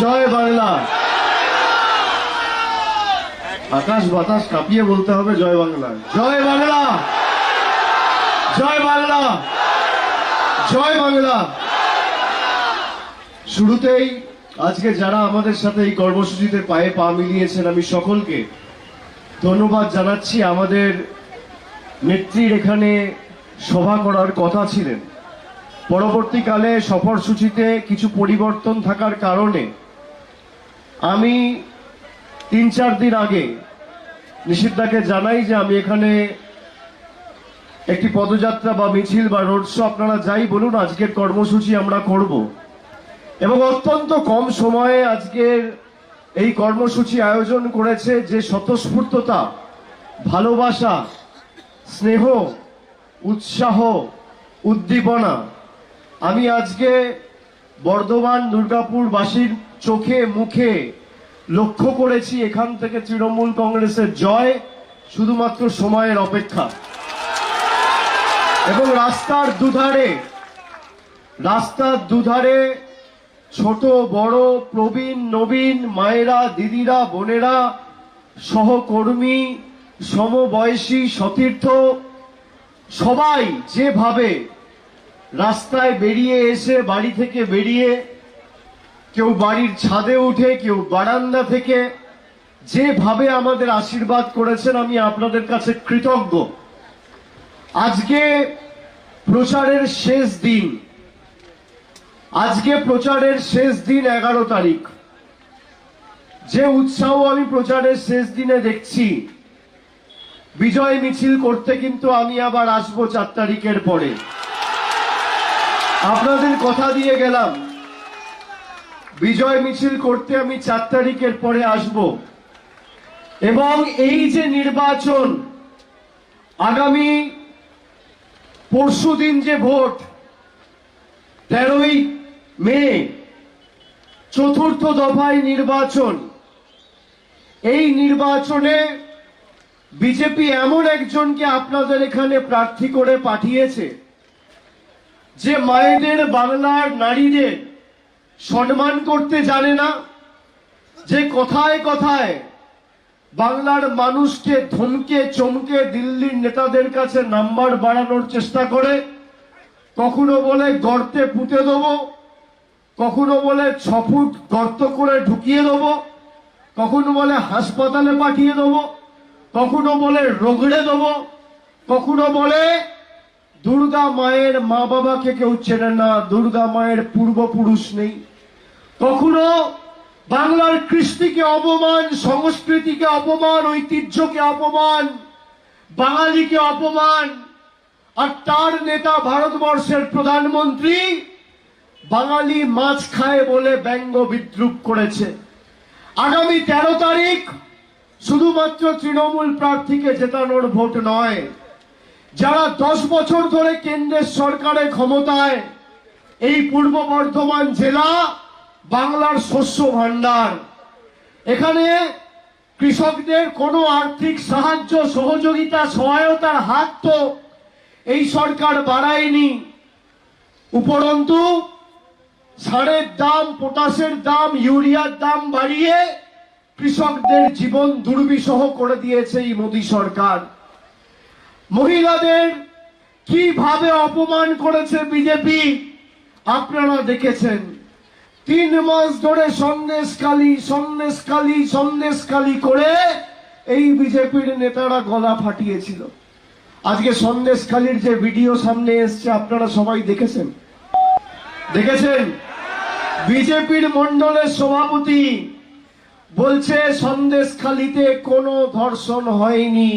জয় বাংলা। আকাশ বাতাস কাঁপিয়ে বলতে হবে জয় বাংলা। জয় বাংলা। জয় বাংলা। জয় বাংলা। শুরুতেই আজকে যারা আমাদের সাথে এই কর্মসূচিতে পায়ে পা মিলিয়েছেন, আমি সকলকে ধন্যবাদ জানাচ্ছি। আমাদের নেত্রীর এখানে সভা করার কথা ছিলেন। পরবর্তীকালে সফরসূচিতে কিছু পরিবর্তন থাকার কারণে আমি তিন চার দিন আগে নিষিদ্ধাকে জানাই যে আমি এখানে একটি পদযাত্রা বা মিছিল বা রোড শো আপনারা যাই বলুন, আজকের কর্মসূচি আমরা করব। এবং অত্যন্ত কম সময়ে আজকের এই কর্মসূচি আয়োজন করেছে যে স্বতঃস্ফূর্ততা, ভালোবাসা, স্নেহ, উৎসাহ, উদ্দীপনা। আমি আজকে বর্ধমান দুর্গাপুরবাসীর চোখে, মুখে লক্ষ্য করেছি এখান থেকে তৃণমূল কংগ্রেসের জয় শুধুমাত্র সময়ের অপেক্ষা। এবং রাস্তার দুধারে রাস্তার দুধারে ছোট, বড়, প্রবীণ, নবীন, মায়েরা, দিদিরা, বোনেরা, সহকর্মী, সমবয়সী, সতীর্থ, সবাই যেভাবে রাস্তায় বেরিয়ে এসে, বাড়ি থেকে বেরিয়ে কেউ বাড়ির ছাদে উঠে, কেউ বারান্দা থেকে যেভাবে আমাদের আশীর্বাদ করেছেন, আমি আপনাদের কাছে কৃতজ্ঞ। আজকে প্রচারের শেষ দিন। আজকে প্রচারের শেষ দিন এগারো তারিখ। যে উৎসাহ আমি প্রচারের শেষ দিনে দেখছি, বিজয় মিছিল করতে কিন্তু আমি আবার আসব চার তারিখের পরে। আপনাদের কথা দিয়ে গেলাম। বিজয় মিছিল করতে আমি চার তারিখের পরে আসব। এবং এই যে নির্বাচন, আগামী পরশুদিন যে ভোট, তেরোই মে, চতুর্থ দফায় নির্বাচন। এই নির্বাচনে বিজেপি এমন একজনকে আপনাদের এখানে প্রার্থী করে পাঠিয়েছে, যে মায়েদের বাংলার নারীদের সম্মান করতে জানে না, যে কথায় কথায় বাংলার মানুষকে ধমকে, চমকে দিল্লির নেতাদের কাছে নাম্বার বাড়ানোর চেষ্টা করে, কখনো বলে গর্তে পুঁতে দেবো, কখনো বলে ছ ফুট গর্ত করে ঢুকিয়ে দেবো, কখনো বলে হাসপাতালে পাঠিয়ে দেবো, কখনো বলে রগড়ে দেবো, কখনো বলে দুর্গা মায়ের মা বাবাকে কেউ চেনে না, দুর্গা মায়ের পূর্বপুরুষ নেই। কখনো বাংলার কৃষ্টিকে অপমান, সংস্কৃতিকে অপমান, ঐতিহ্যকে অপমান, বাঙালিকে অপমান, আর তার নেতা ভারতবর্ষের প্রধানমন্ত্রী বাঙালি মাছ খায় বলে ব্যঙ্গ বিদ্রুপ করেছে। আগামী তেরো তারিখ শুধুমাত্র তৃণমূল প্রার্থীকে জেতানোর ভোট নয় যারা দশ বছর ধরে কেন্দ্রের সরকারের ক্ষমতায়, এই পূর্ব বর্ধমান জেলা বাংলার শস্য ভাণ্ডার। এখানে কৃষকদের কোনো আর্থিক সাহায্য, সহযোগিতা, সহায়তার হাত তো এই সরকার বাড়ায়নি। উপরন্তু, সারের দাম, পটাশের দাম, ইউরিয়ার দাম বাড়িয়ে কৃষকদের জীবন দুর্বিষহ করে দিয়েছে এই মোদী সরকার। মহিলাদের কীভাবে অপমান করেছে বিজেপি আপনারা দেখেছেন। তিন মাস ধরে সন্দেশকালী সন্দেশকালী সন্দেশকালী করে এই বিজেপির নেতারা গলা ফাটিয়েছিল। আজকে সন্দেশখালীর যে ভিডিও সামনে এসছে, আপনারা সবাই দেখেছেন? দেখেছেন? বিজেপির মন্ডলের সভাপতি বলছে, সন্দেশখালীতে কোনো ধর্ষণ হয়নি।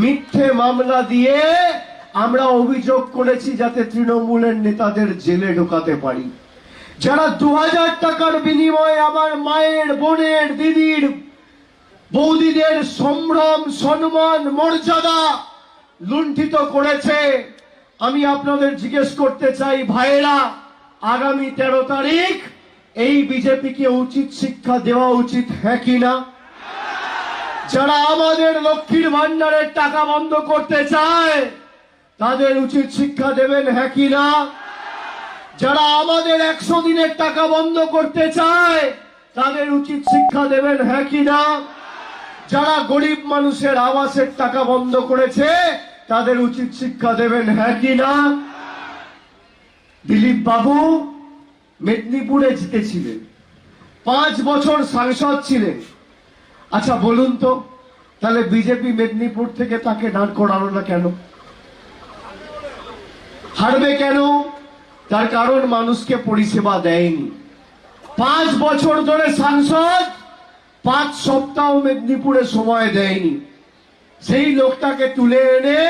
মিথ্যে মামলা দিয়ে আমরা অভিযোগ করেছি যাতে তৃণমূলের নেতাদের জেলে ঢোকাতে পারি। যারা দু হাজার টাকার বিনিময়ে আমার মায়ের, বোনের, দিদির, বৌদিদের সম্ভ্রম, সম্মান, মর্যাদা লুণ্ঠিত করেছে, আমি আপনাদের জিজ্ঞেস করতে চাই, ভাইয়েরা, আগামী তেরো তারিখ এই বিজেপিকে উচিত শিক্ষা দেওয়া উচিত হ্যাঁ কি না? যারা আমাদের লক্ষ্মীর ভান্ডারের টাকা বন্ধ করতে চায়, তাদের উচিত শিক্ষা দেবেন হ্যাঁ কি না? যারা আমাদের একশো দিনের টাকা বন্ধ করতে চায়, তাদের উচিত শিক্ষা দেবেন হ্যাঁ কি না? যারা গরিব মানুষের আবাসের টাকা বন্ধ করেছে, তাদের উচিত শিক্ষা দেবেন হ্যাঁ কি না? দিলীপ বাবু মেদিনীপুরে জিতেছিলেন। পাঁচ বছর সাংসদ ছিলেন। আচ্ছা বলুন তো, তাহলে বিজেপি মেদিনীপুর থেকে তাকে দাঁড় করালো না কেন? হারবে কেন? তার কারণ মানুষকে পরিষেবা দেয়নি। পাঁচ বছর ধরে সাংসদ, পাঁচ সপ্তাহ মেদিনীপুরে সময় দেয়নি। সেই লোকটাকে তুলে এনে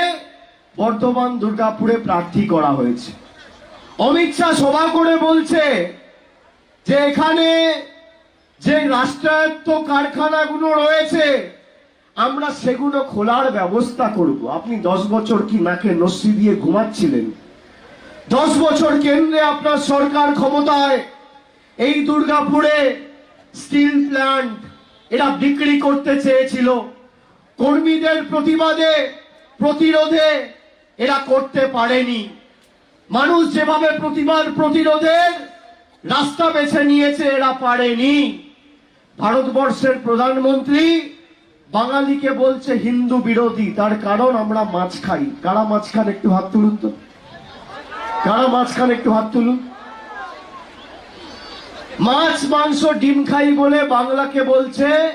বর্ধমান দুর্গাপুরে প্রার্থী করা হয়েছে। অমিত শাহ সভা করে বলছে যে এখানে যে রাষ্ট্রায়ত্ত কারখানাগুলো রয়েছে, আমরা সেগুলো খোলার ব্যবস্থা করব। আপনি দশ বছর কি নাকে নস্যি দিয়ে ঘুমাচ্ছিলেন? দশ বছর কেন্দ্রে আপনার সরকার ক্ষমতায়, এই দুর্গাপুরে স্টিল প্ল্যান্ট এরা বিক্রি করতে চেয়েছিল। কর্মীদের প্রতিবাদে, প্রতিরোধে এরা করতে পারেনি। মানুষ যেভাবে প্রতিবাদ, প্রতিরোধের রাস্তা বেছে নিয়েছে, এরা পারেনি। ভারতবর্ষের প্রধানমন্ত্রী বাঙালিকে বলছে হিন্দু বিরোধী, তার কারণ আমরা মাছ খাই। কারা মাছ খান একটু হাত তুলুন তো। কারা মাছ খান একটু হাত তুলুন। মাছ, মাংস, ডিম খাই বলে বাংলাকে বলছে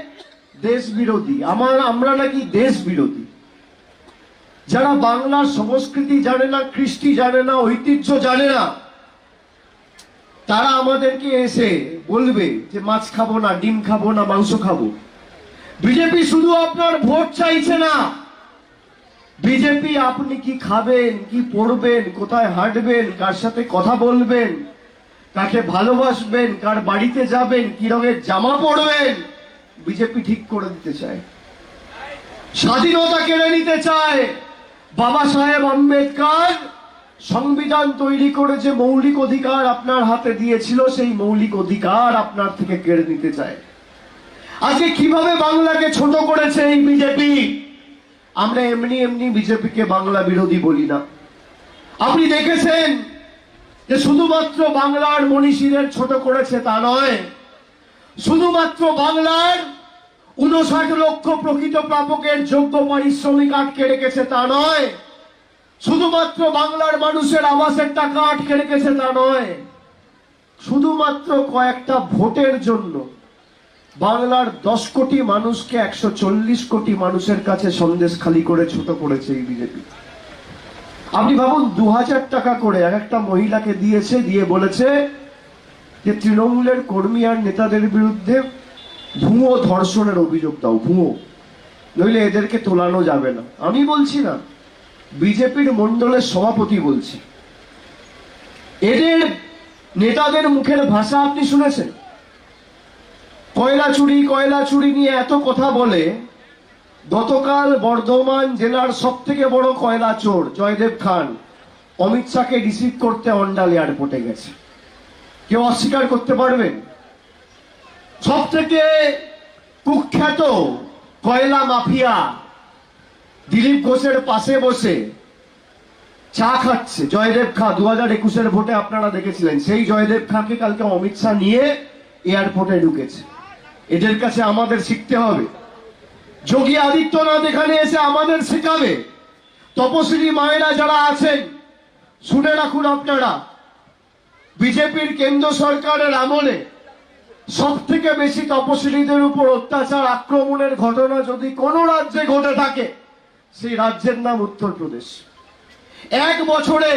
দেশ বিরোধী। আমার, আমরা নাকি দেশ বিরোধী। যারা বাংলার সংস্কৃতি জানে না, কৃষ্টি জানে না, ঐতিহ্য জানে না তারা আমাদেরকে এসে বলবে যে মাছ খাব না, ডিম খাব না, মাংস খাব। বিজেপি শুধু আপনার ভোট চাইছে না। বিজেপি আপনি কি খাবেন, কি পড়বেন, কোথায় হাঁটবেন, কার সাথে কথা বলবেন, কাকে ভালোবাসবেন, কার বাড়িতে যাবেন, কি রঙের জামা পরবেন বিজেপি ঠিক করে দিতে চায়। স্বাধীনতা কেড়ে নিতে চায়। বাবা সাহেব আম্বেদকর সংবিধান তৈরি করে যে মৌলিক অধিকার আপনার হাতে দিয়েছিল, সেই মৌলিক অধিকার আপনার থেকে কেড়ে নিতে চায়। আজকে কীভাবে বাংলাকে ছোট করেছে এই বিজেপি? আমরা এমনি এমনি বিজেপিকে বাংলা বিরোধী বলি না। আপনি দেখেছেন যে শুধুমাত্র বাংলার মনীষীদের ছোট করেছে তা নয়, শুধুমাত্র বাংলার উনষাট লক্ষ প্রকৃত প্রাপকের যোগ্য পারিশ্রমিক আটকে রেখেছে তা নয় শুধুমাত্র বাংলার মানুষের আবাসের টাকা আটকে রেখেছে তা নয়, শুধুমাত্র কয়েকটা ভোটের জন্য বাংলার দশ কোটি মানুষকে একশো চল্লিশ কোটি মানুষের কাছে সন্দেশ খালি করে ছোট করেছে এই বিজেপি। আপনি ভাবুন, দু হাজার টাকা করে এক একটা মহিলাকে দিয়েছে, দিয়ে বলেছে যে তৃণমূলের কর্মী আর নেতাদের বিরুদ্ধে ভুয়ো ধর্ষণের অভিযোগ দাও, ভুয়ো। নইলে এদেরকে তোলানো যাবে না। আমি বলছি না বিজেপির মন্ডলের সভাপতি বলছি। এদের নেতাদের মুখের ভাষা আপনি শুনেছেন? কয়লা চুরি কয়লা চুরি নিয়ে এত কথা বলে গতকাল বর্ধমান জেলার সব থেকে বড় কয়লা চোর জয়দেব খান অমিত শাহকে রিসিভ করতে অন্ডাল এয়ারপোর্টে গেছে। কেউ অস্বীকার করতে পারবেন? সব থেকে কুখ্যাত কয়লা মাফিয়া দিলীপ ঘোষের পাশে বসে চা খাচ্ছে। জয়দেব খা দু হাজার একুশের ভোটে আপনারা দেখেছিলেন। সেই জয়দেব খাকে কালকে অমিত শাহ নিয়ে এয়ারপোর্টে ঢুকেছে। এদের কাছে আমাদের শিখতে হবে। যোগী আদিত্যনাথ এখানে এসে আমাদের শেখাবে। তপশিলি মায়েরা যারা আছেন, শুনে রাখুন আপনারা। বিজেপির কেন্দ্র সরকারের আমলে সব থেকে বেশি তপশিলীদের উপর অত্যাচার, আক্রমণের ঘটনা যদি কোনো রাজ্যে ঘটে থাকে সেই রাজ্যের নাম উত্তরপ্রদেশ। এক বছরে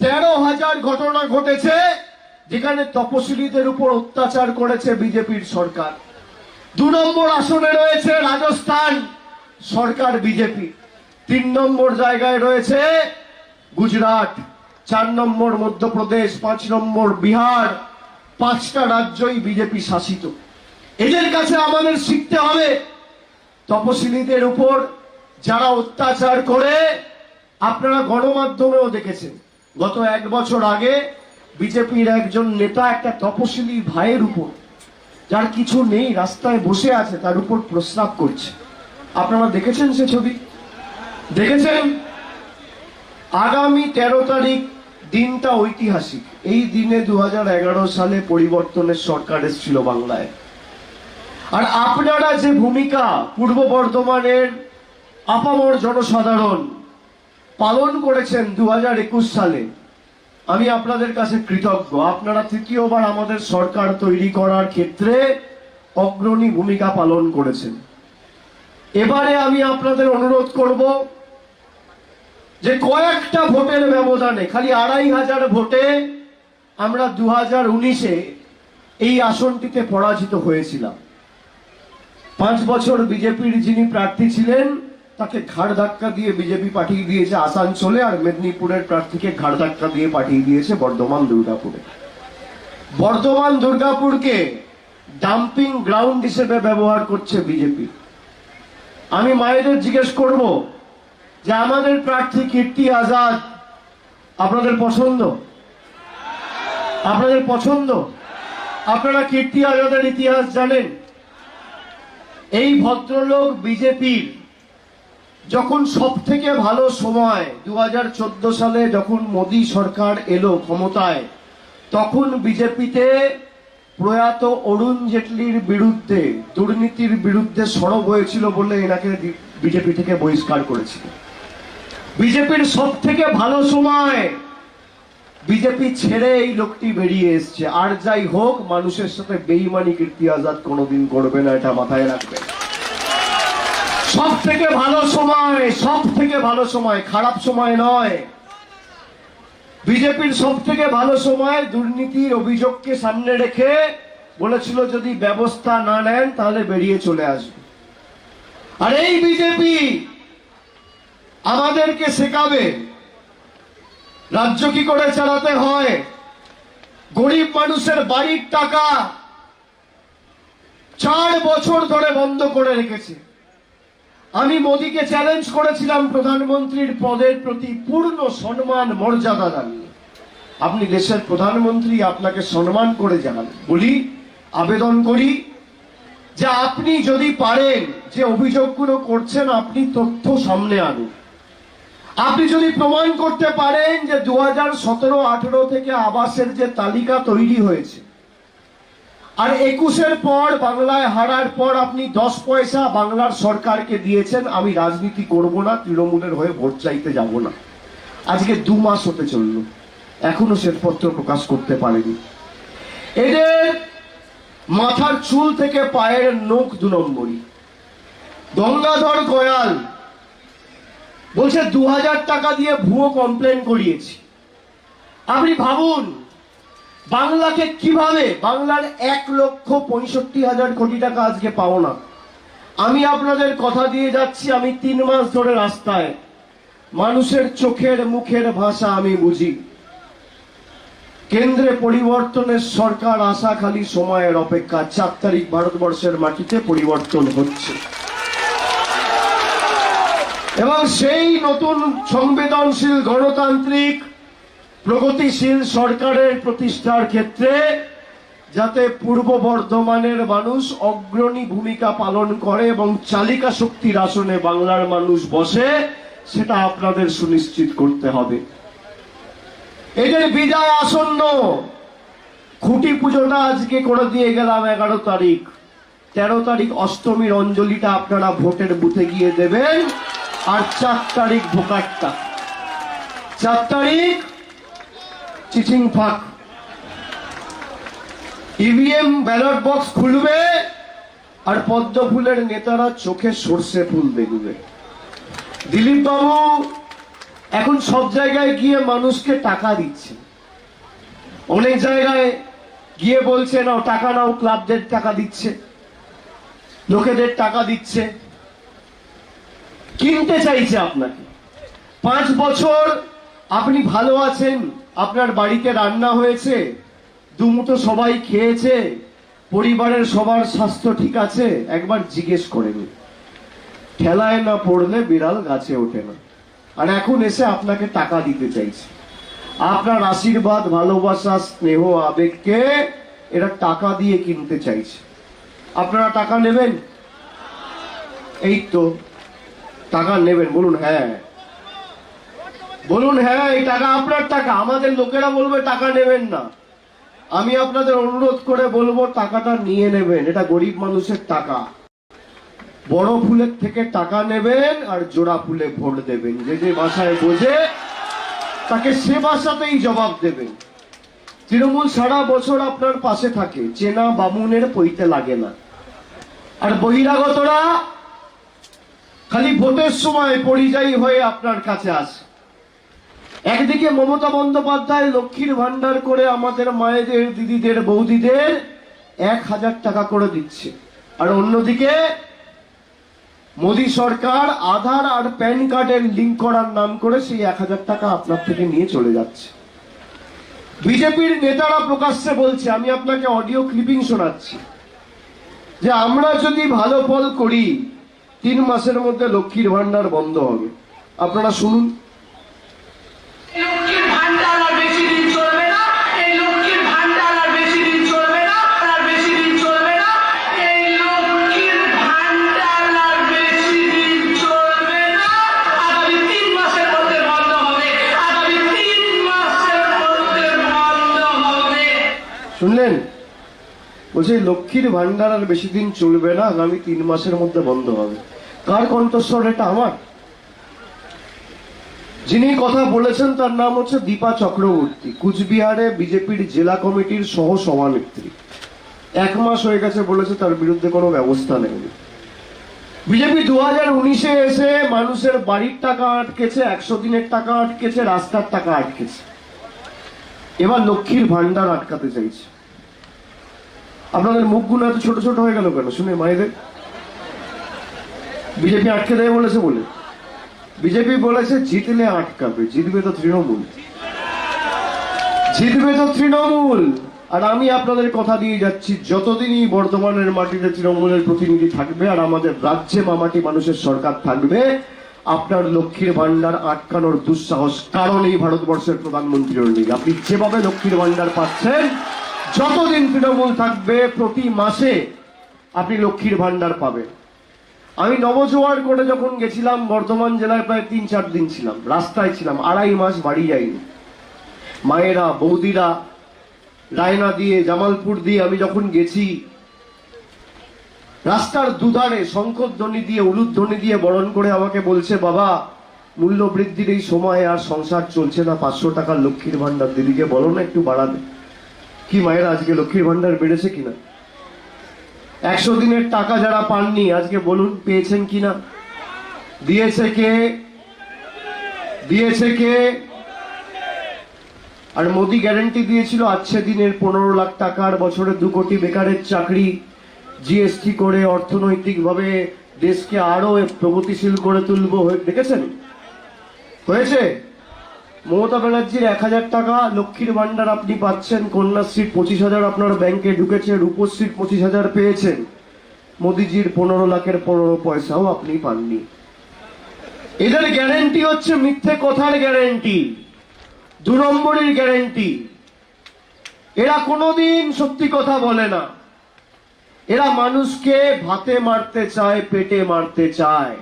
তেরো হাজার ঘটনা ঘটেছে, যেখানে তপশিলীদের উপর অত্যাচার করেছে বিজেপির সরকার। দু নম্বর আসনে রয়েছে রাজস্থান, সরকার বিজেপি। তিন নম্বর জায়গায় রয়েছে গুজরাট, চার নম্বর মধ্যপ্রদেশ, পাঁচ নম্বর বিহার, পাঁচটা রাজ্যই বিজেপি শাসিত। এদের কাছে আমাদের শিখতে হবে, তপশিলীদের উপর যারা অত্যাচার করে, আপনারা গণমাধ্যমেও দেখেছেন, গত এক বছর আগে বিজেপির একজন নেতা একটা তপশিলি ভাইয়ের উপর, যার কিছু নেই, রাস্তায় বসে আছে, তার উপর প্রস্রাব করছে। আপনারা দেখেছেন সে ছবি? দেখেছেন? আগামী তেরো তারিখ দিনটা ঐতিহাসিক। এই দিনে দু হাজার এগারো সালে পরিবর্তনের সরকার এসেছিল বাংলায়। আর আপনারা যে ভূমিকা পূর্ব বর্ধমানের আপামর জনসাধারণ পালন করেছেন দু হাজার একুশ সালে। আমি আপনাদের কাছে কৃতজ্ঞ। আপনারা তৃতীয়বার আমাদের সরকার তৈরি করার ক্ষেত্রে অগ্রণী ভূমিকা পালন করেছেন। এবারে আমি আপনাদের অনুরোধ করব যে কয়েকটা ভোটের ব্যবধানে, খালি আড়াই হাজার ভোটে আমরা দু হাজার উনিশে এই আসনটিতে পরাজিত হয়েছিলাম। পাঁচ বছর বিজেপির যিনি প্রার্থী ছিলেন তাকে ঘাড় ধাক্কা দিয়ে বিজেপি পাঠিয়ে দিয়েছে আসানসোলে আর মেদিনীপুরের প্রার্থীকে ঘাড় ধাক্কা দিয়ে পাঠিয়ে দিয়েছে বর্ধমান দুর্গাপুরে। বর্ধমান দুর্গাপুরকে ডাম্পিং গ্রাউন্ড হিসেবে ব্যবহার করছে বিজেপি। আমি মায়েদের জিজ্ঞেস করব যে আমাদের প্রার্থী কীর্তি আজাদ আপনাদের পছন্দ? আপনাদের পছন্দ? আপনারা কীর্তি আজাদের ইতিহাস জানেন? এই ভদ্রলোক বিজেপির যখন সব থেকে ভালো সময় দু হাজার চোদ্দ সালে যখন মোদী সরকার এলো ক্ষমতায়, তখন বিজেপিতে প্রয়াত অরুণ জেটলির বিরুদ্ধে, দুর্নীতির বিরুদ্ধে সরব হয়েছিল বলে এনাকে বিজেপি থেকে বহিষ্কার করেছিল। বিজেপির সব থেকে ভালো সময় বিজেপি ছেড়ে এই লোকটি বেরিয়ে এসছে। আর যাই হোক, মানুষের সাথে বেইমানি কীর্তি আজাদ কোনোদিন করবে না, এটা মাথায় রাখবেন। সব থেকে ভালো সময় সব থেকে ভালো সময়, খারাপ সময় নয়। বিজেপির সব থেকে ভালো সময়, দুর্নীতির অভিযোগকে সামনে রেখে বলেছিল যদি ব্যবস্থা না নেন, তাহলে বেরিয়ে চলে আসবে। আর এই বিজেপি আমাদেরকে শেখাবে, রাজ্য কি করে চালাতে হয়, গরিব মানুষের বাড়ির টাকা চার বছর ধরে বন্ধ করে রেখেছে। আমি মোদীকে চ্যালেঞ্জ করেছিলাম প্রধানমন্ত্রীর পদের প্রতি পূর্ণ সম্মান, মর্যাদা জানিয়ে। আপনি দেশের প্রধানমন্ত্রী, আপনাকে সম্মান করে জানান। বলি, আবেদন করি যে আপনি যদি পারেন, যে অভিযোগগুলো করছেন, আপনি তথ্য সামনে আনুন। আপনি যদি প্রমাণ করতে পারেন যে দু হাজার সতেরো আঠেরো থেকে আবাসের যে তালিকা তৈরি হয়েছে আর একুশের পর বাংলায় হারার পর আপনি দশ পয়সা বাংলার সরকারকে দিয়েছেন, আমি রাজনীতি করব না, তৃণমূলের হয়ে ভোট চাইতে যাব না। আজকে দু মাস হতে চলল, এখনও শ্বেতপত্র প্রকাশ করতে পারেনি। এদের মাথার চুল থেকে পায়ের নখ দু নম্বরই। গঙ্গাধর গয়াল বলছে, দু হাজার টাকা দিয়ে ভুয়ো কমপ্লেন করিয়েছি। আপনি ভাবুন বাংলাকে কীভাবে বাংলার এক লক্ষ পঁয়ষট্টি হাজার কোটি টাকা আজকে পাবো না? আমি আপনাদের কথা দিয়ে যাচ্ছি, আমি তিন মাস ধরে রাস্তায়। মানুষের চোখের মুখের ভাষা আমি বুঝি। কেন্দ্রে পরিবর্তনের সরকার আশা খালি সময়ের অপেক্ষা, চার তারিখ ভারতবর্ষের মাটিতে পরিবর্তন হচ্ছে। এবং সেই নতুন সংবেদনশীল গণতান্ত্রিক প্রগতিশীল সরকারের প্রতিষ্ঠার ক্ষেত্রে যাতে পূর্ব বর্ধমানের মানুষ অগ্রণী ভূমিকা পালন করে এবং চালিকা শক্তির আসনে বাংলার মানুষ বসে, সেটা আপনাদের সুনিশ্চিত করতে হবে। এদের বিদায় আসন্ন খুঁটি পুজোটা আজকে করে দিয়ে গেলাম এগারো তারিখ। তেরো তারিখ অষ্টমীর অঞ্জলিটা আপনারা ভোটের বুথে গিয়ে দেবেন। আর চার তারিখ ভোকারটা। চার তারিখ চিচিং ফাঁক ইভিএম ব্যালট বক্স খুলবে আর পদ্ম ফুলের নেতারা চোখে সর্ষে ফুল দেখবে। দিলীপ বাবু এখন সব জায়গায় গিয়ে মানুষকে টাকা দিচ্ছে। অনেক জায়গায় গিয়ে বলছে, নাও, টাকা নাও, ক্লাবদের টাকা দিচ্ছে। লোকেদের টাকা দিচ্ছে। কিনতে চাইছে আপনাকে। পাঁচ বছর আপনি ভালো আছেন। আপনার বাড়িতে রান্না হয়েছে দুমুটো সবাই খেয়েছে, পরিবারের সবার স্বাস্থ্য ঠিক আছে, একবার জিজ্ঞেস করে নিন। ঠেলায় না পড়লে বিড়াল গাছে ওঠে না। আর এখন এসে আপনাকে টাকা দিতে চাইছে। আপনার আশীর্বাদ, ভালোবাসা, স্নেহ, আবেগকে এরা টাকা দিয়ে কিনতে চাইছে। আপনারা টাকা নেবেন? এই তো, টাকা নেবেন, বলুন হ্যাঁ। বলুন হ্যাঁ এই টাকা আপনার টাকা, আমাদের লোকেরা বলবে টাকা নেবেন না। আমি আপনাদের অনুরোধ করে বলব, টাকাটা নিয়ে নেবেন, এটা গরিব মানুষের টাকা। বড় ফুলের থেকে টাকা নেবেন আর জোড়া ফুলে ভোট দেবেন। যে যে ভাষায় বোঝে, তাকে সে ভাষাতেই জবাব দেবেন। তৃণমূল সারা বছর আপনার পাশে থাকে, চেনা বামুনের পইতে লাগে না। আর বহিরাগতরা খালি ভোটের সময় পরিযায়ী হয়ে আপনার কাছে আসে। একদিকে মমতা বন্দ্যোপাধ্যায় লক্ষ্মীর ভান্ডার করে আমাদের মায়েদের, দিদিদের, বৌদিদের এক হাজার টাকা করে দিচ্ছে। আর অন্যদিকে মোদী সরকার আধার আর প্যান কার্ডের লিঙ্ক করার নাম করে সেই এক হাজার টাকা আপনার থেকে নিয়ে চলে যাচ্ছে। বিজেপির নেতারা প্রকাশ্যে বলছে, আমি আপনাকে অডিও ক্লিপিং শোনাচ্ছি, যে আমরা যদি ভালো ফল করি, তিন মাসের মধ্যে লক্ষ্মীর ভান্ডার বন্ধ হবে। আপনারা শুনুন। শুনলেন? বলছে, লক্ষ্মীর ভান্ডার আর বেশি দিন চলবে না, আগামী তিন মাসের মধ্যে বন্ধ হবে। কার কণ্ঠস্বর এটা আমার? যিনি কথা বলেছেন, তার নাম হচ্ছে দীপা চক্রবর্তী, কুচবিহারে বিজেপির জেলা কমিটির সহ সভানেত্রী। এক মাস হয়ে গেছে বলেছে, তার বিরুদ্ধে কোনো ব্যবস্থা নেয়নি। বিজেপি দু হাজার উনিশে এসে মানুষের বাড়ির টাকা আটকেছে, একশো দিনের টাকা আটকেছে, রাস্তার টাকা আটকেছে। এবার লক্ষ্মীর ভান্ডার আটকাতে চাইছে। আপনাদের মুখগুলো এত ছোট ছোট হয়ে গেল কেন? শুনে মায়েদের। বিজেপি আটকে দেয় বলেছে বলে। বিজেপি বলেছে জিতলে আটকাবে, জিতবে তো তৃণমূল। জিতবে তো তৃণমূল। আর আমি আপনাদের কথা দিয়ে যাচ্ছি, যতদিনই বর্ধমানের মাটিতে তৃণমূলের প্রতিনিধি থাকবে আর আমাদের রাজ্যে মামাটি মানুষের সরকার থাকবে, আপনার লক্ষ্মীর ভান্ডার আটকানোর দুঃসাহস কারণ এই ভারতবর্ষের প্রধানমন্ত্রীর নেই। আপনি যেভাবে লক্ষ্মীর ভান্ডার পাচ্ছেন, যতদিন তৃণমূল থাকবে, প্রতি মাসে আপনি লক্ষ্মীর ভান্ডার পাবেন। আমি নবজোয়ার করে যখন গেছিলাম, বর্ধমান জেলায় প্রায় তিন, চার দিন ছিলাম। রাস্তায় ছিলাম, আড়াই মাস বাড়ি যাইনি। মায়েরা, বৌদিরা, রায়না দিয়ে, জামালপুর দিয়ে আমি যখন গেছি, রাস্তার দুধারে শঙ্করধ্বনি দিয়ে, উলুধ্বনি দিয়ে বরণ করে আমাকে বলছে, বাবা মূল্য বৃদ্ধির এই সময়ে আর সংসার চলছে না, পাঁচশো টাকার লক্ষ্মীর ভান্ডার দিদিকে বলো না একটু বাড়াবে কি মায়েরা আজকে লক্ষ্মীর ভান্ডার বেড়েছে কিনা? একশো দিনের টাকা যারা পাননি, আজকে বলুন পেয়েছেন কিনা? দিয়েছে কে? দিয়েছে কে? আর মোদি গ্যারান্টি দিয়েছিল আজকে দিনের পনেরো লাখ টাকার বছরে দু কোটি বেকারের চাকরি, জিএসটি করে অর্থনৈতিকভাবে দেশকে আরও প্রগতিশীল করে তুলবো দেখেছেন? হয়েছে? মমতা ব্যানার্জির এক হাজার টাকা, লক্ষ্মীর ভান্ডার আপনি পাচ্ছেন কন্যাশ্রীর পঁচিশ হাজার, আপনার ব্যাংকে ঢুকেছে রূপশ্রীর পঁচিশ হাজার পেয়েছেন। মোদিজির পনেরো লাখের পনেরো পয়সাও আপনি পাননি। এদের গ্যারেন্টি হচ্ছে মিথ্যে কথার গ্যারেন্টি দু নম্বরের গ্যারেন্টি এরা কোনোদিন সত্যি কথা বলে না। এরা মানুষকে ভাতে মারতে চায়, পেটে মারতে চায়।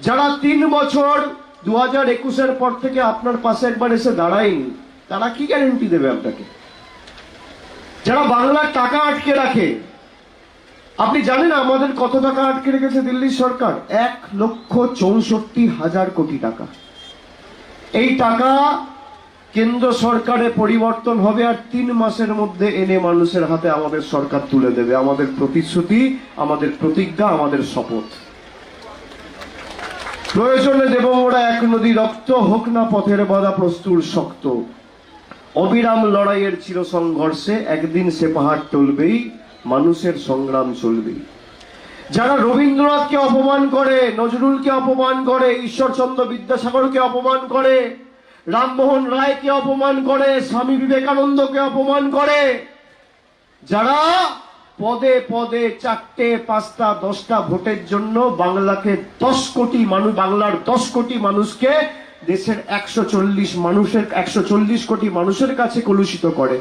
যারা তিন বছর দু হাজার একুশের পর থেকে আপনার পাশে একবার এসে দাঁড়ায়নি, তারা কি গ্যারেন্টি দেবে আপনাকে? যারা বাংলার টাকা আটকে রাখে, আপনি জানেন আমাদের কত টাকা আটকে রেখেছে দিল্লির সরকার? এক লক্ষ চৌষট্টি হাজার কোটি টাকা। এই টাকা কেন্দ্র সরকারে পরিবর্তন হবে আর তিন মাসের মধ্যে এনে মানুষের হাতে আমাদের সরকার তুলে দেবে। আমাদের প্রতিশ্রুতি, আমাদের প্রতিজ্ঞা, আমাদের শপথ। প্রয়োজনে দেব ওরা এক নদী রক্ত হোক না পথের বাধা প্রস্তুর শক্ত। অবিরাম লড়াইয়ের চির সংঘর্ষে একদিন সে পাহাড় টলবেই, মানুষের সংগ্রাম চলবেই। যারা রবীন্দ্রনাথকে অপমান করে, নজরুলকে অপমান করে, ঈশ্বরচন্দ্র বিদ্যাসাগরকে অপমান করে, রামমোহন রায়কে অপমান করে, স্বামী বিবেকানন্দকে অপমান করে, যারা পদে পদে চারটে, পাঁচটা, দশটা ভোটের জন্য বাংলাকে দশ কোটি মানুষ বাংলার দশ কোটি মানুষকে দেশের একশো চল্লিশ মানুষের, একশো চল্লিশ কোটি মানুষের কাছে কলুষিত করে।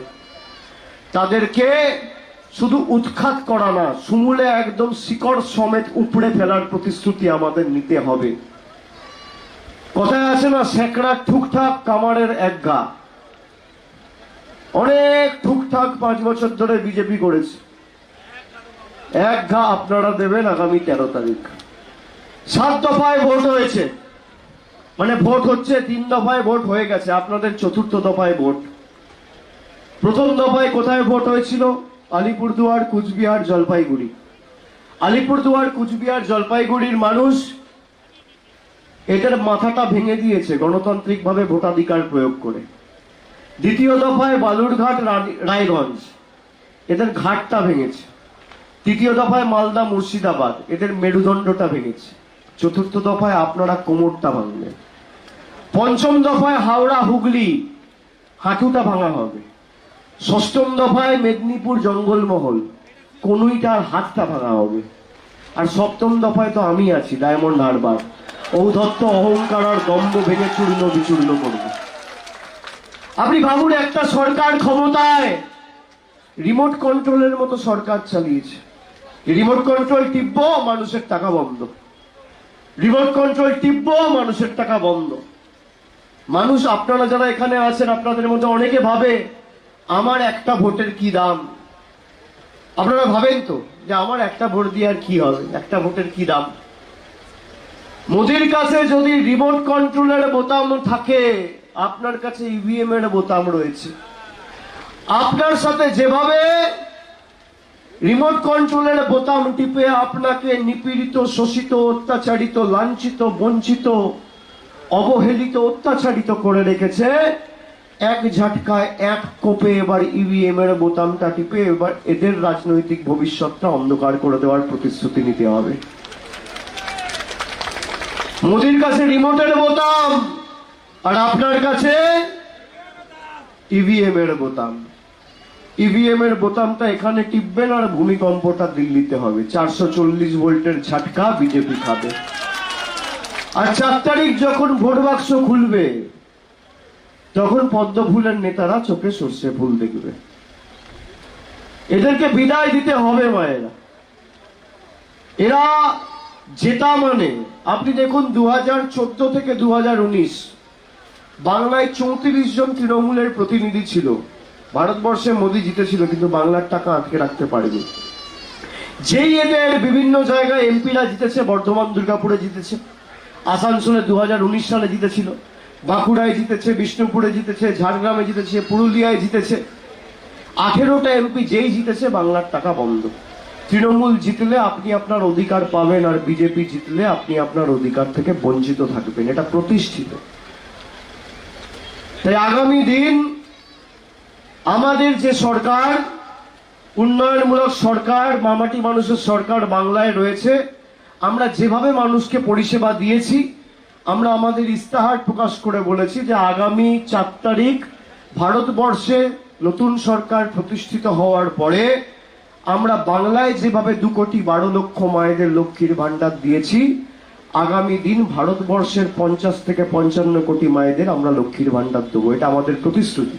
তাদেরকে শুধু উৎখাত করা না, সুমূলে একদম শিকড় সমেত উপড়ে ফেলার প্রতিশ্রুতি আমাদের নিতে হবে। কথায় আছে না স্যাকড়া ঠুকঠাক, কামারের এক গা। অনেক ঠুকঠাক পাঁচ বছর ধরে বিজেপি করেছে। এক ঘা আপনারা দেবেন আগামী তেরো তারিখ। সাত দফায় ভোট হয়েছে। মানে ভোট হচ্ছে, তিন দফায় ভোট হয়ে গেছে, আপনাদের চতুর্থ দফায় ভোট। প্রথম দফায় কোথায় ভোট হয়েছিল? আলিপুরদুয়ার, কুচবিহার, জলপাইগুড়ি। আলিপুরদুয়ার, কুচবিহার, জলপাইগুড়ির মানুষ এটার মাথাটা ভেঙে দিয়েছে গণতান্ত্রিকভাবে ভোটাধিকার প্রয়োগ করে। দ্বিতীয় দফায় বালুরঘাট রায়গঞ্জ। এদের ঘাটটা ভেঙেছে। তৃতীয় দফায় মালদা মুর্শিদাবাদ, এদের মেরুদণ্ডটা ভেঙেছে। চতুর্থ দফায় আপনারা কোমরটা ভাঙবেন। পঞ্চম দফায় হাওড়া, হুগলি, হাঁটুটা ভাঙা হবে। ষষ্ঠম দফায় মেদিনীপুর জঙ্গলমহল, কনুইটার হাতটা ভাঙা হবে। আর সপ্তম দফায় তো আমি আছি, ডায়মন্ড হারবার। ঔধত্ত অহংকার আর দম্ভ ভেঙে চূর্ণ বিচূর্ণ করবে। আপনি ভাবুন, একটা সরকার ক্ষমতায় রিমোট কন্ট্রোলের মতো সরকার চালিয়েছে। রিমোট কন্ট্রোল টিপব, মানুষের টাকা বন্ধ। রিমোট কন্ট্রোল টিপব, মানুষের টাকা বন্ধ। মানুষ, আপনারা যারা এখানে আছেন, আপনাদের মধ্যে অনেকে ভাবে, আমার একটা ভোটের কি দাম? আপনারা ভাবেন তো, যে আমার একটা ভোট দিয়ে আর কি হবে? একটা ভোটের কি দাম? মোদির কাছে যদি রিমোট কন্ট্রোলের বোতাম থাকে, আপনার কাছে ইভিএম এর বোতাম রয়েছে। আপনার সাথে যেভাবে রিমোট কন্ট্রোলের বোতাম টিপে আপনাকে নিপীড়িত, শোষিত, অত্যাচারিত, লাঞ্ছিত, বঞ্চিত, অবহেলিত, অত্যাচারিত করে রেখেছে। এক ঝাটকায় এক কোপে এবার ইভিএম এর বোতামটা টিপে এবার এদের রাজনৈতিক ভবিষ্যৎটা অন্ধকার করে দেওয়ার প্রতিশ্রুতি নিতে হবে। মোদির কাছে রিমোটের বোতাম আর আপনার কাছে ইভিএম এর বোতাম। ইভিএম এর বোতামটা এখানে টিপবেন আর ভূমিকম্পটা দিল্লিতে হবে। চারশো চল্লিশ ভোল্টের ঝাটকা বিজেপি খাবে। আর চার তারিখ যখন ভোট বাক্স খুলবে, তখন পদ্ম ফুলের নেতারা চোখে সর্ষে ফুল দেখবে। এদেরকে বিদায় দিতে হবে মায়েরা। এরা জেতা মানে আপনি দেখুন দু হাজার চোদ্দ থেকে দু হাজার উনিশ, বাংলায় চৌত্রিশ জন তৃণমূলের প্রতিনিধি ছিল। ভারতবর্ষে মোদী জিতেছিল, কিন্তু বাংলার টাকা আটকে রাখতে পারেনি। যেই এদের বিভিন্ন জায়গায় এমপিরা জিতেছে, বর্ধমান, দুর্গাপুরে জিতেছে, আসানসোলে দুহাজার উনিশ সালে জিতেছিল, বাঁকুড়ায় জিতেছে, বিষ্ণুপুরে জিতেছে, ঝাড়গ্রামে জিতেছে, পুরুলিয়ায় জিতেছে। আঠেরোটা এমপি যেই জিতেছে, বাংলার টাকা বন্ধ। তৃণমূল জিতলে আপনি আপনার অধিকার পাবেন আর বিজেপি জিতলে আপনি আপনার অধিকার থেকে বঞ্চিত থাকবেন। এটা প্রতিষ্ঠিত। তাই আগামী দিন আমাদের যে সরকার, উন্নয়নমূলক সরকার, মামাটি মানুষের সরকার বাংলায় রয়েছে, আমরা যেভাবে মানুষকে পরিষেবা দিয়েছি, আমরা আমাদের ইস্তাহার প্রকাশ করে বলেছি যে আগামী চার তারিখ ভারতবর্ষে নতুন সরকার প্রতিষ্ঠিত হওয়ার পরে আমরা বাংলায় যেভাবে দু কোটি বারো লক্ষ মায়েদের লক্ষ্মীর ভান্ডার দিয়েছি, আগামী দিন ভারতবর্ষের পঞ্চাশ থেকে পঞ্চান্ন কোটি মায়েদের আমরা লক্ষ্মীর ভান্ডার দেবো। এটা আমাদের প্রতিশ্রুতি।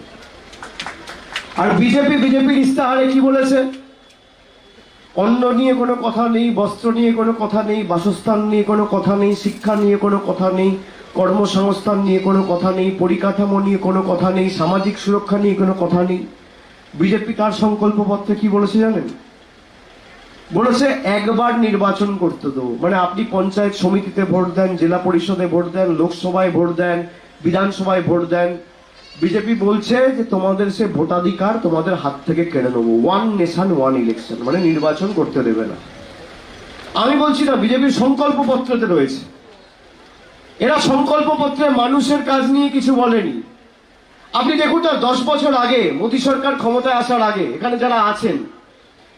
আর বিজেপি বিজেপির ইস্তাহারে কি বলেছে? অন্ন নিয়ে কোনো কথা নেই, বস্ত্র নিয়ে কোনো কথা নেই, বাসস্থান নিয়ে কোনো কথা নেই, শিক্ষা নিয়ে কোনো কথা নেই, কর্মসংস্থান নিয়ে কোনো কথা নেই, পরিকাঠামো নিয়ে কোনো কথা নেই, সামাজিক সুরক্ষা নিয়ে কোনো কথা নেই। বিজেপি তার সংকল্পপত্রে কি বলেছে জানেন? বলেছে একবার নির্বাচন করতে দেবো। মানে আপনি পঞ্চায়েত সমিতিতে ভোট দেন, জেলা পরিষদে ভোট দেন, লোকসভায় ভোট দেন, বিধানসভায় ভোট দেন বিজেপি বলছে যে তোমাদের সে ভোটাধিকার তোমাদের হাত থেকে কেড়ে নেব। ওয়ান নেশন ওয়ান ইলেকশন মানে নির্বাচন করতে দেবে না। আমি বলছি না, বিজেপির সংকল্পপত্রতে রয়েছে। এরা সংকল্পপত্রে মানুষের কাজ নিয়ে কিছু বলেনি। আপনি দেখুন না দশ বছর আগে মোদী সরকার ক্ষমতায় আসার আগে, এখানে যারা আছেন,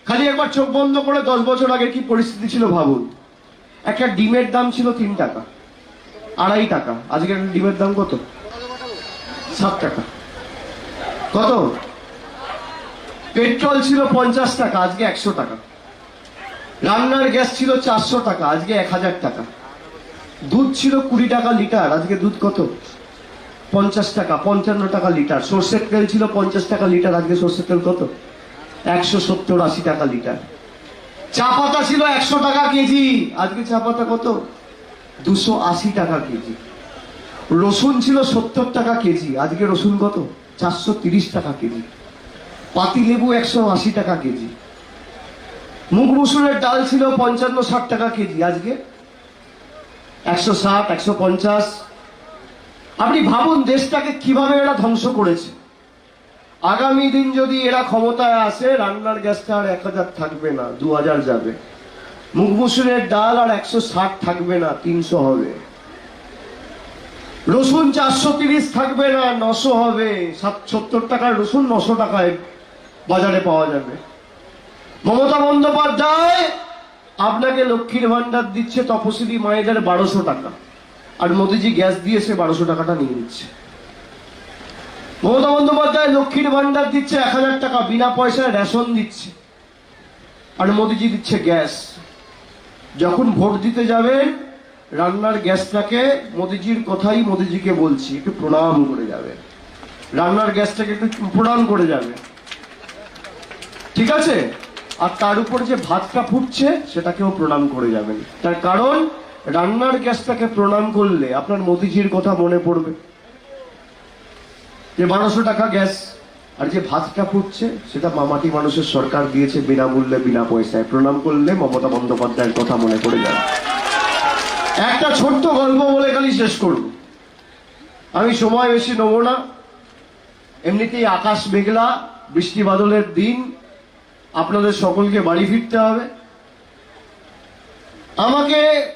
খালি একবার চোখ বন্ধ করে দশ বছর আগে কি পরিস্থিতি ছিল ভাবুন। একটা ডিমের দাম ছিল তিন টাকা, আড়াই টাকা। আজকে একটা ডিমের দাম কত? সাত টাকা। কত? পেট্রোল ছিল পঞ্চাশ টাকা, আজকে একশো টাকা। রান্নার গ্যাস ছিল চারশো টাকা, আজকে এক হাজার টাকা। দুধ ছিল কুড়ি টাকা লিটার, আজকে দুধ কত? পঞ্চাশ টাকা, পঞ্চান্ন টাকা লিটার। সর্ষের তেল ছিল পঞ্চাশ টাকা লিটার, আজকে সর্ষের তেল কত? একশো সত্তর আশি টাকা লিটার। চা পাতা ছিল একশো টাকা কেজি, আজকে চা পাতা কত? দুশো আশি টাকা কেজি। রসুন ছিল সত্তর টাকা কেজি, আজকে রসুন কত? চারশো তিরিশ টাকা কেজি। পাতি লেবু একশো আশি টাকা কেজি। মুগ মুসুরের ডাল ছিল পঞ্চান্ন ষাট টাকা কেজি, আজকে একশো ষাট, একশো পঞ্চাশ। আপনি ভাবুন, দেশটাকে কীভাবে এরা ধ্বংস করেছে? আগামী দিন যদি এরা ক্ষমতায় আসে, রান্নার গ্যাসটা আর এক হাজার থাকবে না, দু হাজার যাবে। মুগ মুসুরের ডাল আর একশো ষাট থাকবে না, তিনশো হবে। রসুন চারশো তিরিশ থাকবে না, নশো হবে। সাত সত্তর টাকার রসুন নশো টাকায় বাজারে পাওয়া যাবে। মমতা বন্দ্যোপাধ্যায়, আপনাকে লক্ষ্মীর ভান্ডার দিচ্ছে তপশিলি মায়েদের বারোশো টাকা। আর মোদিজি গ্যাস দিয়ে সে বারোশো টাকাটা নিয়ে নিচ্ছে। মমতা বন্দ্যোপাধ্যায় লক্ষ্মীর ভান্ডার দিচ্ছে এক হাজার টাকা, বিনা পয়সায় রেশন দিচ্ছে। আর মোদিজি দিচ্ছে গ্যাস। যখন ভোট দিতে যাবেন রান্নার গ্যাসটাকে মোদিজির কথাই মোদিজিকে বলছি, একটু প্রণাম করে যাবে। রান্নার গ্যাসটাকে একটু প্রণাম করে যাবে। ঠিক আছে? আর তার উপর যে ভাতটা ফুটছে, সেটাকেও প্রণাম করে যাবেন। তার কারণ, রান্নার গ্যাসটাকে প্রণাম করলে আপনার মোদিজির কথা মনে পড়বে। যে বারোশো টাকা গ্যাস, আর যে ভাতটা ফুটছে, সেটা মামাটি মানুষের সরকার দিয়েছে বিনামূল্যে, বিনা পয়সায়। প্রণাম করলে মমতা বন্দ্যোপাধ্যায়ের কথা মনে পড়ে যাবে। একটা ছোট্ট গল্প বলে খালি শেষ করব। আমি সময় বেশি নেব না। এমনিতেই আকাশ মেঘলা, বৃষ্টি বাদলের দিন। আপনাদের সকলকে বাড়ি ফিরতে হবে। আমাকে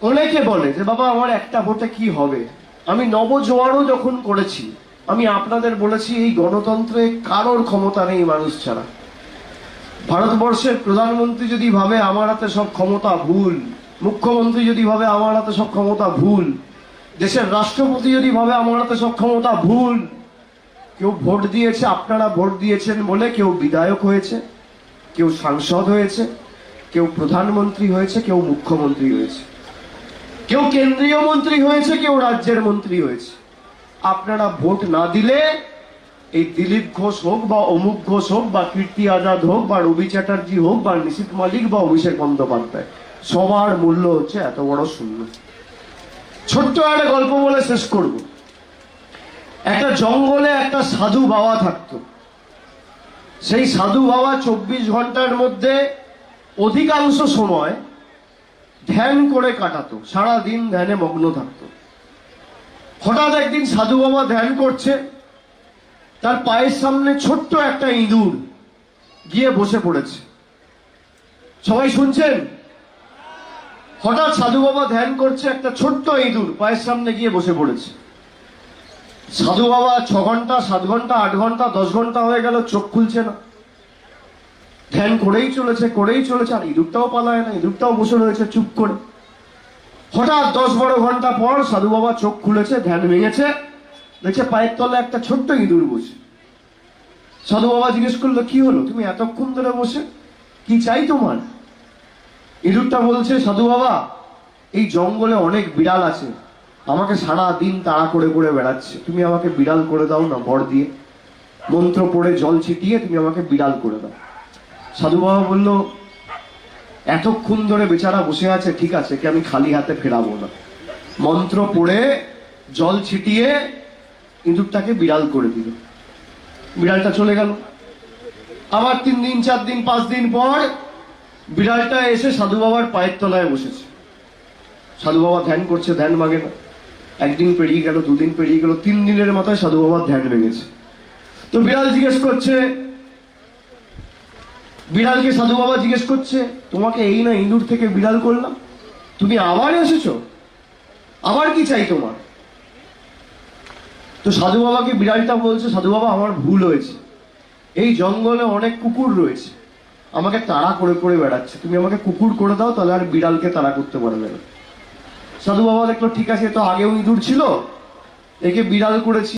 অনেকে বলে যে, বাবা, আমার একটা ভোটে কি হবে? আমি নবজোয়ারও যখন করেছি, আমি আপনাদের বলেছি, এই গণতন্ত্রে কারোর ক্ষমতা নেই মানুষ ছাড়া। ভারতবর্ষের প্রধানমন্ত্রী যদি ভাবে, আমার হাতে সব ক্ষমতা ভুল। মুখ্যমন্ত্রী যদি ভাবে আমার হাতে সব ক্ষমতা ভুল, দেশের রাষ্ট্রপতি যদি ভাবে আমার হাতে সব ক্ষমতা ভুল, কেউ ভোট দিয়েছে, আপনারা ভোট দিয়েছেন বলে কেউ বিধায়ক হয়েছে, কেউ সাংসদ হয়েছে, কেউ প্রধানমন্ত্রী হয়েছে, কেউ মুখ্যমন্ত্রী হয়েছে, কেউ কেন্দ্রীয় মন্ত্রী হয়েছে, কেউ রাজ্যের মন্ত্রী হয়েছে। আপনারা ভোট না দিলে এই দিলীপ ঘোষ হোক বা অমুক ঘোষ হোক বা কীর্তি আজাদ হোক বা রবি চ্যাটার্জি হোক বা নিশীত মালিক বা অভিষেক বন্দ্যোপাধ্যায় সবার মূল্য হচ্ছে এত বড় শূন্য। ছোট্ট একটা গল্প বলে শেষ করব। একটা জঙ্গলে একটা সাধু বাবা থাকতো। সেই সাধু বাবা চব্বিশ ঘণ্টার মধ্যে অধিকাংশ সময় ধ্যান করে কাটাতো। সারা দিন ধ্যানে মগ্ন থাকতো। হঠাৎ একদিন সাধু বাবা ধ্যান করছে। তার পায়ের সামনে ছোট্ট একটা ইঁদুর গিয়ে বসে পড়েছে। সবাই শুনছেন? হঠাৎ সাধু বাবা ধ্যান করছে একটা ছোট্ট ইঁদুর পায়ের সামনে গিয়ে বসে পড়েছে। সাধু বাবা ছ ঘণ্টা, সাত ঘণ্টা, আট ঘণ্টা, দশ ঘণ্টা হয়ে গেল, চোখ খুলছে না। ধ্যান করেই চলেছে করেই চলেছে, আর ইঁদুরটাও পালায় না, ইঁদুরটাও বসে রয়েছে চুপ করে। হঠাৎ দশ বারো ঘণ্টা পর সাধু বাবা চোখ খুলেছে, ধ্যান ভেঙেছে, দেখছে পায়ের তলায় একটা ছোট্ট ইঁদুর বসে। সাধু বাবা জিজ্ঞেস করল, কি হলো? তুমি এতক্ষণ ধরে বসে? কি চাই তোমার? ইঁদুরটা বলছে, সাধু বাবা, এই জঙ্গলে অনেক বিড়াল আছে। আমাকে সারা দিন তাড়া করে করে বেড়াচ্ছে। তুমি আমাকে বিড়াল করে দাও না ভর দিয়ে। মন্ত্র পড়ে জল ছিটিয়ে তুমি আমাকে বিড়াল করে দাও। সাধু বাবা বলল, এতক্ষণ ধরে বেচারা বসে আছে, ঠিক আছে কি আমি খালি হাতে ফেরাবো না। মন্ত্র পড়ে জল ছিটিয়ে ইঁদুরটাকে বিড়াল করে দিল। বিড়ালটা চলে গেল। আবার তিন দিন, চার দিন, পাঁচ দিন পর বিড়ালটা এসে সাধু বাবার পায়ের তলায় বসেছে। সাধু বাবা ধ্যান করছে, ধ্যান ভাঙে না। একদিন পেরিয়ে গেল, দুদিন পেরিয়ে গেল, তিন দিনের মাথায় সাধু বাবার ধ্যান ভেঙেছে। তো বিড়াল জিজ্ঞেস করছে, বিড়ালকে সাধু বাবা জিজ্ঞেস করছে, তোমাকে এই না ইঁদুর থেকে বিড়াল করলাম? তুমি আবার এসেছ? আবার কি চাই তোমার? তো সাধু বাবাকে বিড়ালটা বলছে, সাধু বাবা, আমার ভুল হয়েছে। এই জঙ্গলে অনেক কুকুর রয়েছে। আমাকে তাড়া করে করে বেড়াচ্ছে। তুমি আমাকে কুকুর করে দাও, তাহলে আর বিড়ালকে তাড়া করতে পারবে না। সাধু বাবা দেখল, ঠিক আছে, তো আগেও ইঁদুর ছিল, একে বিড়াল করেছি।